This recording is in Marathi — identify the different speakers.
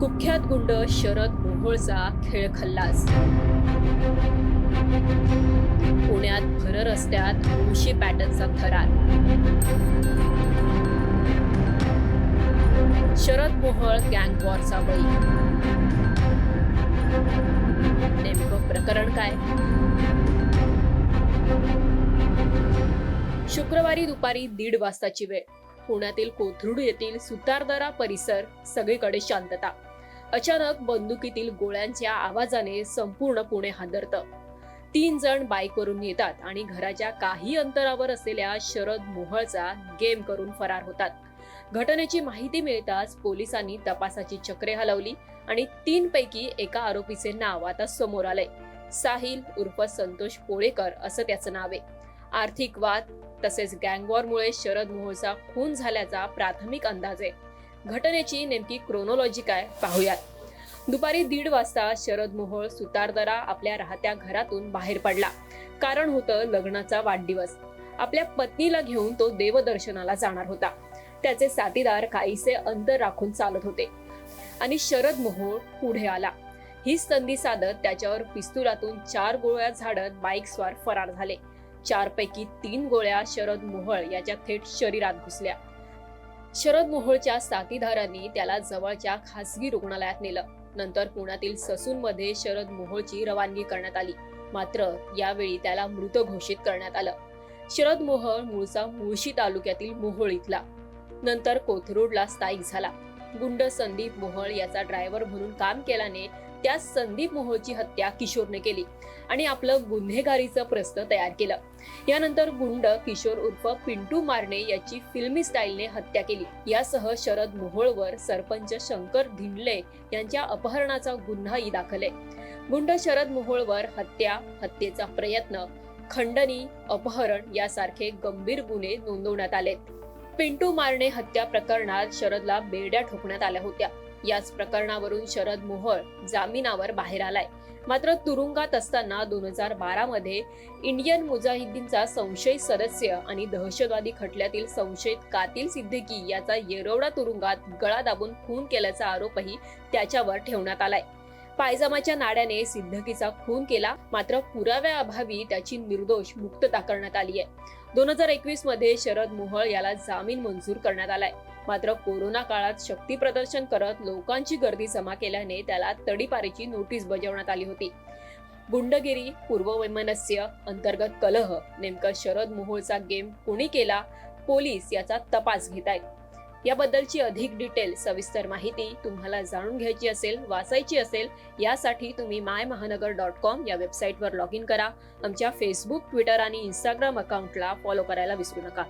Speaker 1: कुख्यात गुंड शरद मोहोळचा खेळ खल्लास. पुण्यात भर रस्त्यात मुळशी पॅटर्नचा थरार. शरद मोहळ गँग वॉरचा बळी नेमकं प्रकरण काय? शुक्रवारी दुपारी दीड वाजताची वेळ. पुण्यातील कोथरूड येथील सुतारदरा परिसर सगळीकडे शांतता. अचानक बंदुकीतील गोळ्यांच्या आवाजाने संपूर्ण पुणे हादरतं. तीन जण बाईकवरून येतात आणि घराच्या काही अंतरावर असलेल्या शरद मोहळचा गेम करून फरार होतात. घटनेची माहिती मिळताच पोलिसांनी तपासाची चक्रे हलवली आणि तीन पैकी एका आरोपीचे नाव आता समोर आलंय. साहिल उर्फ संतोष पोळेकर असं त्याचं नाव आहे. आर्थिक वाद तसेच गँगवॉरमुळे शरद मोहोळचा खून झाल्याचा प्राथमिक अंदाज. आहे घटनेची नेमकी क्रोनॉलॉजी काय पाहूयात. दुपारी दीड वाजता शरद मोहोळ सुतारदरा आपल्या राहत्या घरातून बाहेर पडला. कारण होतं लग्नाचा वाढदिवस. आपल्या पत्नीला घेऊन तो देवदर्शनाला जाणार होता. त्याचे साथीदार काहीसे अंतर राखून चालत होते. आणि शरद मोहोळ पुढे आला. ही संधी साधत त्याच्यावर पिस्तुलातून चार गोळ्या झाडत बाईक स्वार फरार झाले. चारपैकी तीन गोळ्या शरद मोहळ याच्या थेट शरीरात घुसल्या. शरद मोहोळच्या साथीदारांनी त्याला जवळच्या खासगी रुग्णालयात नेलं. नंतर पुण्यातील ससूनमध्ये शरद मोहोळची रवानगी करण्यात आली. मात्र यावेळी त्याला मृत घोषित करण्यात आलं. शरद मोहोळ मूळचा मुळशी तालुक्यातील मोहोळ इथला. नंतर कोथरूडला स्थायिक झाला. गुंड संदीप मोहोळ याचा ड्रायव्हर म्हणून काम केल्याने त्या संदीप मोहोळची हत्या किशोरने केली आणि आपलं गुन्हेगारीचं प्रस्त तयार केलं. यानंतर गुंड किशोर उर्फ पिंटू मारणे याची फिल्मी स्टाईलने हत्या केली. यासह शरद मोहोळवर सरपंच शंकर धिंडले यांच्या अपहरणाचा गुन्हाही दाखल आहे. गुंड शरद मोहोळवर हत्या हत्येचा प्रयत्न खंडणी अपहरण यासारखे गंभीर गुन्हे नोंदवण्यात आलेत. पिंटू मारणे हत्या प्रकरणात शरदला बेड्या ठोकण्यात आल्या होत्या. याच प्रकरणावरून शरद मोहोळ जामिनावर बाहेर आलाय. मात्र तुरुंगात असताना दोन हजार बारा मध्ये इंडियन मुजाहिद्दीनचा संशयित सदस्य आणि दहशतवादी खटल्यातील संशयित कातील सिद्दीकी याचा येरवडा तुरुंगात गळा दाबून खून केल्याचा आरोपही त्याच्यावर ठेवण्यात आलाय. पायजमाच्या नाड्याने सिद्धकीचा खून केला मात्र पुराव्याअभावी त्याची निर्दोष मुक्तता करण्यात आली आहे. दोन हजार एकवीसमध्ये शरद मोहळ याला जामीन मंजूर करण्यात आलाय. मात्र कोरोना काळात शक्ती प्रदर्शन करत लोकांची गर्दी जमा केल्याने त्याला तडीपारीची नोटीस बजावण्यात आली होती. गुंडगिरी पूर्ववैमनस्य अंतर्गत कलह नेमकं शरद मोहोळचा गेम कोणी केला पोलीस याचा तपास घेत आहेत याबद्दलची अधिक डिटेल सविस्तर माहिती तुम्हाला जाणून घ्यायची असेल वाचायची असेल यासाठी तुम्ही माय महानगर डॉट कॉम या वेबसाईटवर लॉग इन करा. आमच्या फेसबुक ट्विटर आणि इंस्टाग्राम अकाउंटला फॉलो करायला विसरू नका.